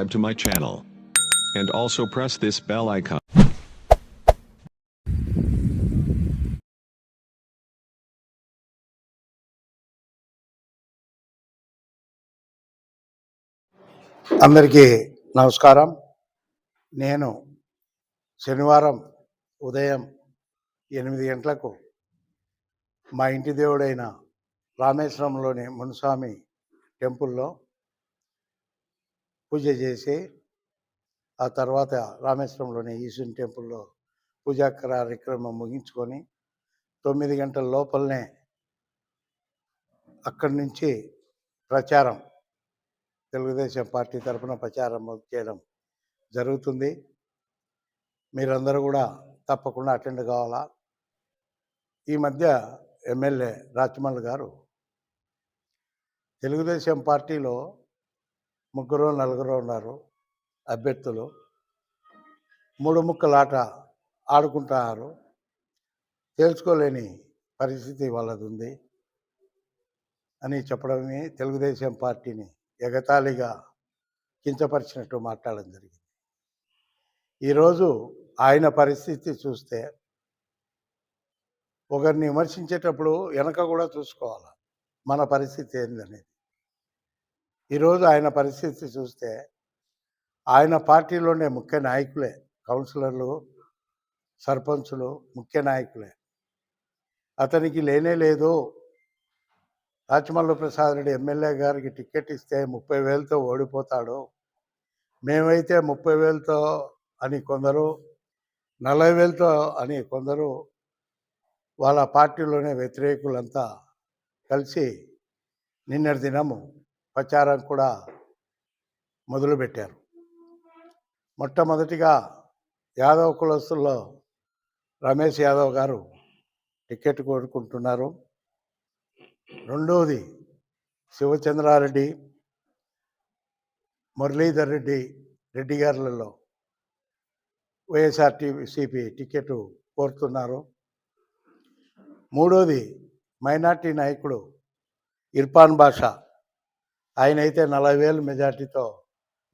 subscribe to my channel. And also press this bell icon. అందరికీ నమస్కారం నేను శనివారం ఉదయం ఎనిమిది గంటలకు మా ఇంటి దేవుడైన రామేశ్వరంలోని మునుస్వామి టెంపుల్లో పూజ చేసి ఆ తర్వాత రామేశ్వరంలోని ఈశ్వరుని టెంపుల్లో పూజా కార్యక్రమం ముగించుకొని తొమ్మిది గంటల లోపలనే అక్కడి నుంచి ప్రచారం తెలుగుదేశం పార్టీ తరఫున ప్రచారం చేయడం జరుగుతుంది. మీరందరూ కూడా తప్పకుండా అటెండ్ కావాలా? ఈ మధ్య ఎమ్మెల్యే రాచమల్ గారు తెలుగుదేశం పార్టీలో ముగ్గురు నలుగురు ఉన్నారు అభ్యర్థులు. మూడు ముక్కలాట ఆడుకుంటున్నారు తేల్చుకోలేని పరిస్థితి వాళ్ళది ఉంది అని చెప్పడమే తెలుగుదేశం పార్టీని ఎగతాళిగా కించపరిచినట్టు మాట్లాడడం జరిగింది. ఈరోజు ఆయన పరిస్థితి చూస్తే ఒకరిని విమర్శించేటప్పుడు వెనక కూడా చూసుకోవాలి. మన పరిస్థితి ఏందనేది. ఈరోజు ఆయన పరిస్థితి చూస్తే ఆయన పార్టీలోనే ముఖ్య నాయకులే కౌన్సిలర్లు సర్పంచులు ముఖ్య నాయకులే. అతనికి లేనే లేదు. రాచమల్ల ప్రసాద్ రెడ్డి ఎమ్మెల్యే గారికి టికెట్ ఇస్తే ముప్పై వేలతో ఓడిపోతాడు. మేమైతే ముప్పై వేలతో అని కొందరు నలభై వేలతో అని కొందరు వాళ్ళ పార్టీలోనే వ్యతిరేకులంతా కలిసి నిన్నటి దినము ప్రచారం కూడా మొదలుపెట్టారు. మొట్టమొదటిగా యాదవ్ కులస్తుల్లో రమేష్ యాదవ్ గారు టికెట్ కోరుకుంటున్నారు రెండవది శివచంద్రారెడ్డి మురళీధర్ రెడ్డి రెడ్డి గారులలో వైఎస్ఆర్టీసీపీ టికెట్ కోరుతున్నారు. మూడోది మైనార్టీ నాయకుడు ఇర్ఫాన్ బాషా. ఆయన అయితే నలభై వేలు మెజార్టీతో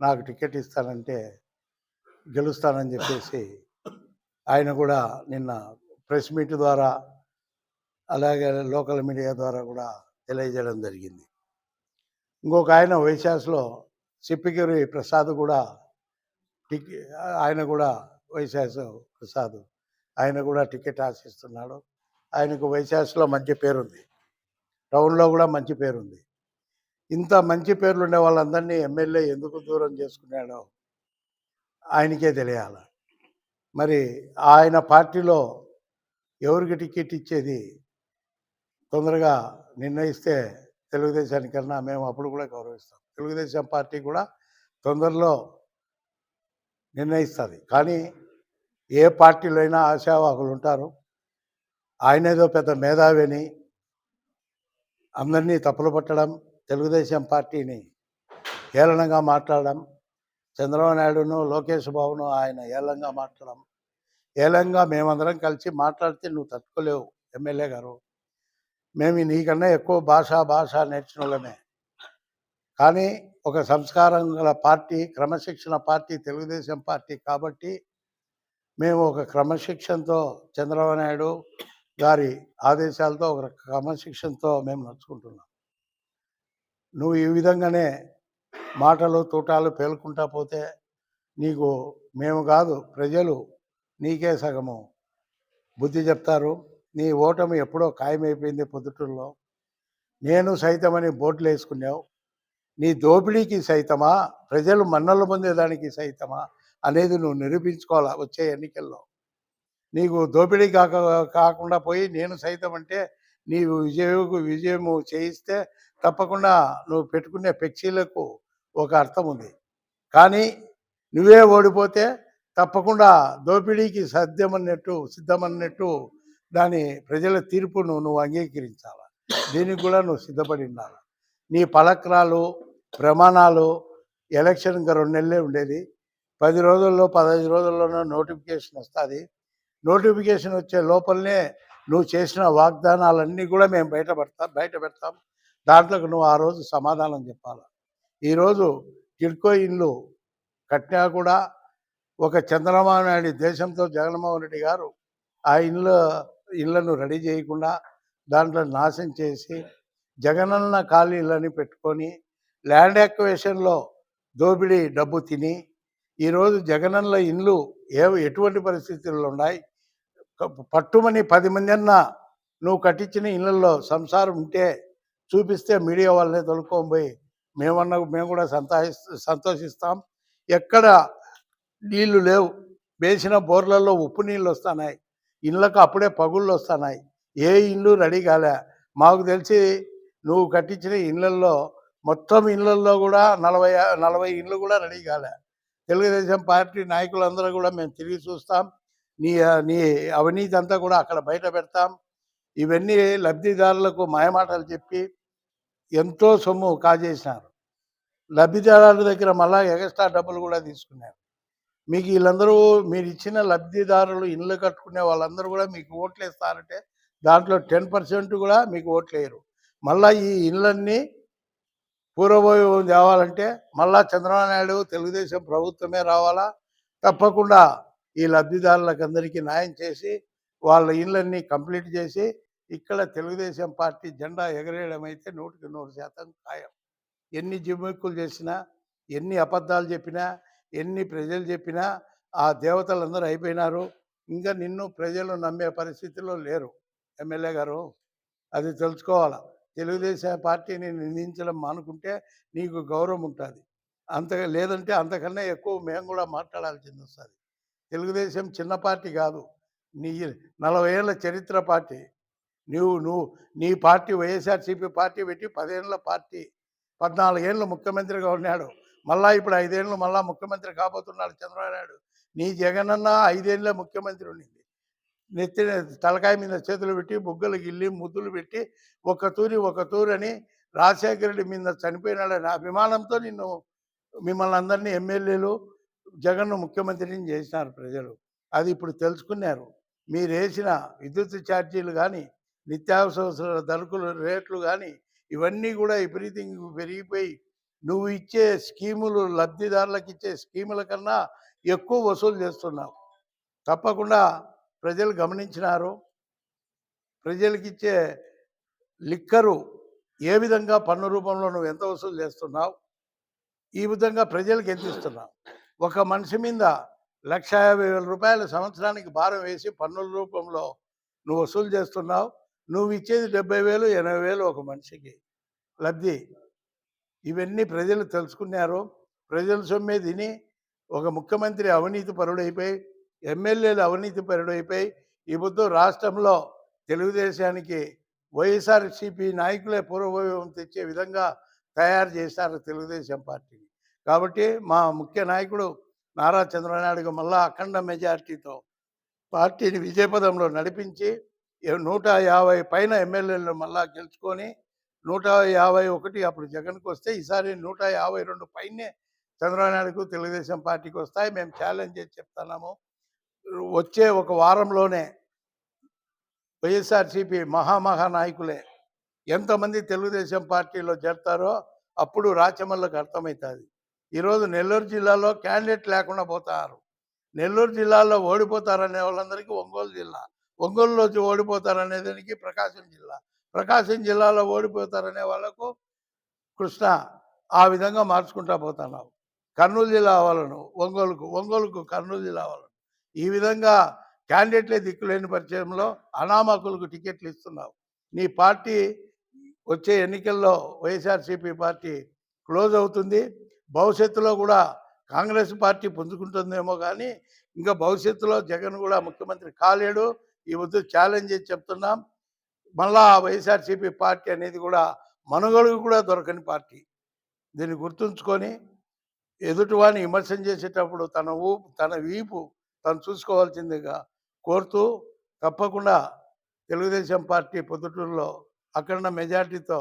నాకు టికెట్ ఇస్తానంటే గెలుస్తానని చెప్పేసి ఆయన కూడా నిన్న ప్రెస్ మీట్ ద్వారా అలాగే లోకల్ మీడియా ద్వారా కూడా తెలియజేయడం జరిగింది. ఇంకొక ఆయన వైశాస్లో సిప్పికిరి ప్రసాద్ కూడా టిక్ ఆయన కూడా వైశాస్ ప్రసాద్ ఆయన కూడా టికెట్ ఆశిస్తున్నాడు. ఆయనకు వైశాస్లో మంచి పేరుంది. టౌన్లో కూడా మంచి పేరుంది. ఇంత మంచి పేర్లు ఉండే వాళ్ళందరినీ ఎమ్మెల్యే ఎందుకు దూరం చేసుకున్నాడో ఆయనకే తెలియాలి. మరి ఆయన పార్టీలో ఎవరికి టికెట్ ఇచ్చేది? తొందరగా నిర్ణయిస్తే తెలుగుదేశానికన్నా మేము అప్పుడు కూడా గౌరవిస్తాం. తెలుగుదేశం పార్టీ కూడా తొందరలో నిర్ణయిస్తుంది. కానీ ఏ పార్టీలో అయినా ఆశావాహులు ఉంటారు. ఆయన ఏదో పెద్ద మేధావిని అందరినీ తప్పులు పట్టడం తెలుగుదేశం పార్టీని హేళనంగా మాట్లాడడం చంద్రబాబు నాయుడును లోకేష్ బాబును ఆయన ఏలంగా మాట్లాడడం. ఏలంగా మేమందరం కలిసి మాట్లాడితే నువ్వు తట్టుకోలేవు ఎమ్మెల్యే గారు. మేము నీకన్నా ఎక్కువ భాష భాష నేర్చిన వాళ్ళమే. కానీ ఒక సంస్కారం గల పార్టీ క్రమశిక్షణ పార్టీ తెలుగుదేశం పార్టీ కాబట్టి మేము ఒక క్రమశిక్షణతో చంద్రబాబు నాయుడు గారి ఆదేశాలతో ఒక క్రమశిక్షణతో మేము నడుచుకుంటున్నాం. నువ్వు ఈ విధంగానే మాటలు తూటాలు పేలుకుంటా పోతే నీకు మేము కాదు ప్రజలు నీకే సగము. బుద్ధి చెప్తారు నీ ఓటమి ఎప్పుడో ఖాయమైపోయింది పొద్దుటూరులో. నేను సైతమని బోట్లు వేసుకున్నావు నీ దోపిడీకి సైతమా ప్రజలు మన్నలు పొందేదానికి సైతమా అనేది నువ్వు నిరూపించుకోవాలా వచ్చే ఎన్నికల్లో? నీకు దోపిడీ కాక కాకుండా పోయి నేను సైతం అంటే నీవు విజయకు విజయము చేయిస్తే తప్పకుండా నువ్వు పెట్టుకునే పెక్షీలకు ఒక అర్థం ఉంది. కానీ నువ్వే ఓడిపోతే తప్పకుండా దోపిడీకి సాధ్యమన్నట్టు సిద్ధమన్నట్టు దాని ప్రజల తీర్పును నువ్వు అంగీకరించాలి? దీనికి కూడా నువ్వు సిద్ధపడి ఉండాలి? నీ పలక్రాలు ప్రమాణాలు ఎలక్షన్ ఇంకా రెండు నెలలే ఉండేది. పది రోజుల్లో పదహైదు రోజుల్లోనూ నోటిఫికేషన్ వస్తుంది. నోటిఫికేషన్ వచ్చే లోపలనే నువ్వు చేసిన వాగ్దానాలన్నీ కూడా మేము బయట పెడతాం బయట పెడతాం. దాంట్లోకి నువ్వు ఆ రోజు సమాధానం చెప్పాలి? ఈరోజు టిడ్కో ఇల్లు కట్టినా కూడా ఒక చంద్రబాబు నాయుడు దేశంతో జగన్మోహన్ రెడ్డి గారు ఆ ఇళ్ళ ఇళ్ళను రెడీ చేయకుండా దాంట్లో నాశనం చేసి జగనన్న ఖాళీలని పెట్టుకొని ల్యాండ్ ఎక్వేషన్లో దోపిడీ డబ్బు తిని ఈరోజు జగనన్న ఇండ్లు ఏ ఎటువంటి పరిస్థితుల్లో ఉన్నాయి? పట్టుమని పది మంది అన్న నువ్వు కట్టించిన ఇళ్ళల్లో సంసారం ఉంటే చూపిస్తే మీడియా వాళ్ళని తొలుకొని పోయి మేమన్నా మేము కూడా సంతోషి సంతోషిస్తాం. ఎక్కడ నీళ్ళు లేవు. వేసిన బోర్లలో ఉప్పు నీళ్ళు వస్తున్నాయి ఇళ్ళకు అప్పుడే పగుళ్ళు వస్తున్నాయి ఏ ఇల్లు రెడీ కాలే. మాకు తెలిసి నువ్వు కట్టించిన ఇళ్ళల్లో మొత్తం ఇళ్ళల్లో కూడా నలభై నలభై ఇళ్ళు కూడా రెడీ కాలే. తెలుగుదేశం పార్టీ నాయకులందరూ కూడా మేము తిరిగి చూస్తాం. నీ నీ అవినీతి అంతా కూడా అక్కడ బయట పెడతాం. ఇవన్నీ లబ్ధిదారులకు మాయమాటలు చెప్పి ఎంతో సొమ్ము కాజేసినారు. లబ్ధిదారుల దగ్గర మళ్ళా ఎగస్ట్రా డబ్బులు కూడా తీసుకున్నారు. మీకు వీళ్ళందరూ మీరు ఇచ్చిన లబ్ధిదారులు ఇళ్ళు కట్టుకునే వాళ్ళందరూ కూడా మీకు ఓట్లు వేస్తారంటే దాంట్లో టెన్ పర్సెంట్ కూడా మీకు ఓట్లు వేయరు మళ్ళా ఈ ఇళ్ళన్నీ పూర్వవైభవం తేవాలంటే మళ్ళా చంద్రబాబు నాయుడు తెలుగుదేశం ప్రభుత్వమే రావాలా? తప్పకుండా ఈ లబ్ధిదారులకు అందరికీ న్యాయం చేసి వాళ్ళ ఇళ్ళన్నీ కంప్లీట్ చేసి ఇక్కడ తెలుగుదేశం పార్టీ జెండా ఎగరేయడం అయితే నూటికి నూరు శాతం ఖాయం. ఎన్ని జిమ్మెక్కులు చేసినా ఎన్ని అబద్ధాలు చెప్పినా ఎన్ని ప్రజలు చెప్పినా ఆ దేవతలందరూ అయిపోయినారు. ఇంకా నిన్ను ప్రజలు నమ్మే పరిస్థితిలో లేరు. ఎమ్మెల్యే గారు అది తెలుసుకోవాలా? తెలుగుదేశం పార్టీని నిందించడం మానుకుంటే నీకు గౌరవం ఉంటుంది. అంత లేదంటే అంతకన్నా ఎక్కువ మేము కూడా మాట్లాడాల్సింది వస్తుంది. తెలుగుదేశం చిన్న పార్టీ కాదు. నీ నలభై ఏళ్ళ చరిత్ర పార్టీ. నువ్వు నువ్వు నీ పార్టీ వైఎస్ఆర్సీపీ పార్టీ పెట్టి పదేళ్ళ పార్టీ. పద్నాలుగేళ్ళు ముఖ్యమంత్రిగా ఉన్నాడు. మళ్ళా ఇప్పుడు ఐదేళ్ళు మళ్ళా ముఖ్యమంత్రి కాబోతున్నాడు చంద్రబాబు నాయుడు. నీ జగనన్న ఐదేళ్ళ ముఖ్యమంత్రి ఉండింది. నెత్తి తలకాయ మీద చేతులు పెట్టి బుగ్గలు గిల్లి ముద్దులు పెట్టి ఒక తూరి ఒక అని రాజశేఖర రెడ్డి మీద చనిపోయినాడని అభిమానంతో నిన్ను మిమ్మల్ని అందరినీ ఎమ్మెల్యేలు జగన్ను ముఖ్యమంత్రిని చేసినారు ప్రజలు. అది ఇప్పుడు తెలుసుకున్నారు. మీరు వేసిన విద్యుత్ ఛార్జీలు కానీ నిత్యావసర ధరకులు రేట్లు కానీ ఇవన్నీ కూడా విపరీతంగా పెరిగిపోయి నువ్వు ఇచ్చే స్కీములు లబ్ధిదారులకు ఇచ్చే స్కీముల కన్నా ఎక్కువ వసూలు చేస్తున్నావు. తప్పకుండా ప్రజలు గమనించినారు. ప్రజలకు ఇచ్చే లిక్కరు ఏ విధంగా పన్ను రూపంలో నువ్వు ఎంత వసూలు చేస్తున్నావు? ఈ విధంగా ప్రజలకు ఎంత ఇస్తున్నావు? ఒక మనిషి మీద లక్ష యాభై వేల రూపాయల సంవత్సరానికి భారం వేసి పన్నుల రూపంలో నువ్వు వసూలు చేస్తున్నావు నువ్వు ఇచ్చేది డెబ్బై వేలు ఎనభై వేలు ఒక మనిషికి. లబ్ధి. ఇవన్నీ ప్రజలు తెలుసుకున్నారు. ప్రజల సొమ్మే తిని ఒక ముఖ్యమంత్రి అవినీతి పరుడైపోయి ఎమ్మెల్యేలు అవినీతి పరుడైపోయి ఈ పొద్దు రాష్ట్రంలో తెలుగుదేశానికి వైఎస్ఆర్సీపీ నాయకులే పూర్వవైభవం తెచ్చే విధంగా తయారు చేశారు తెలుగుదేశం పార్టీని. కాబట్టి మా ముఖ్య నాయకుడు నారా చంద్రనాయుడు మళ్ళా అఖండ మెజార్టీతో పార్టీని విజయపదంలో నడిపించి నూట యాభై పైన ఎమ్మెల్యేలను మళ్ళా గెలుచుకొని నూట యాభై ఒకటి అప్పుడు జగన్కి వస్తే ఈసారి నూట యాభై రెండు పైనే చంద్రబాబు తెలుగుదేశం పార్టీకి వస్తాయి. మేము ఛాలెంజ్ చేసి చెప్తున్నాము. వచ్చే ఒక వారంలోనే వైఎస్ఆర్సీపీ మహామహా నాయకులే ఎంతమంది తెలుగుదేశం పార్టీలో చేరతారో అప్పుడు రాచమల్లకు అర్థమవుతుంది. ఈరోజు నెల్లూరు జిల్లాలో క్యాండిడేట్ లేకుండా పోతారు. నెల్లూరు జిల్లాలో ఓడిపోతారనే వాళ్ళందరికీ ఒంగోలు జిల్లా. ఒంగోలులో ఓడిపోతారనే దానికి ప్రకాశం జిల్లా. ప్రకాశం జిల్లాలో ఓడిపోతారనే వాళ్ళకు కృష్ణ ఆ విధంగా మార్చుకుంటా పోతున్నావు. కర్నూలు జిల్లా వాళ్ళను ఒంగోలుకు ఒంగోలుకు కర్నూలు జిల్లా వాళ్ళను. ఈ విధంగా క్యాండిడేట్లే దిక్కులేని పరిచయంలో అనామకులకు టికెట్లు ఇస్తున్నావు. నీ పార్టీ వచ్చే ఎన్నికల్లో వైఎస్ఆర్సీపీ పార్టీ క్లోజ్ అవుతుంది. భవిష్యత్తులో కూడా కాంగ్రెస్ పార్టీ పుంజుకుంటుందేమో కానీ ఇంకా భవిష్యత్తులో జగన్ కూడా ముఖ్యమంత్రి కాలేడు. ఈ వద్దు ఛాలెంజ్ చేసి చెప్తున్నాం. మళ్ళా వైఎస్ఆర్సీపీ పార్టీ అనేది కూడా మనుగడకు కూడా దొరకని పార్టీ. దీన్ని గుర్తుంచుకొని ఎదుటివాడిని విమర్శన చేసేటప్పుడు తన ఊపు తన వీపు తను చూసుకోవాల్సిందిగా కోరుతూ తప్పకుండా తెలుగుదేశం పార్టీ పొద్దుటూరులో అఖండ మెజార్టీతో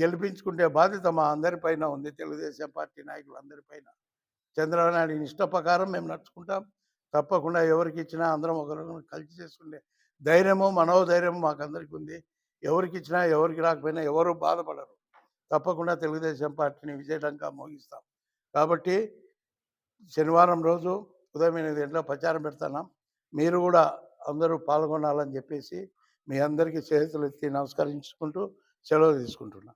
గెలిపించుకుంటే బాధ్యత మా అందరిపైన ఉంది. తెలుగుదేశం పార్టీ నాయకులందరిపైన చంద్రబాబు నాయుడు ఇష్ట ప్రకారం మేము నడుచుకుంటాం. తప్పకుండా ఎవరికి ఇచ్చినా అందరం ఒకరు కలిసి చేసుకుంటే ధైర్యము మనోధైర్యము మాకందరికీ ఉంది. ఎవరికి ఇచ్చినా ఎవరికి రాకపోయినా ఎవరు బాధపడరు. తప్పకుండా తెలుగుదేశం పార్టీని విజయడంగా మోగిస్తాం. కాబట్టి శనివారం రోజు ఉదయం ఎనిమిది గంటల ప్రచారం పెడుతున్నాం. మీరు కూడా అందరూ పాల్గొనాలని చెప్పేసి మీ అందరికీ చేతులు ఎత్తి నమస్కరించుకుంటూ సెలవు తీసుకుంటున్నాను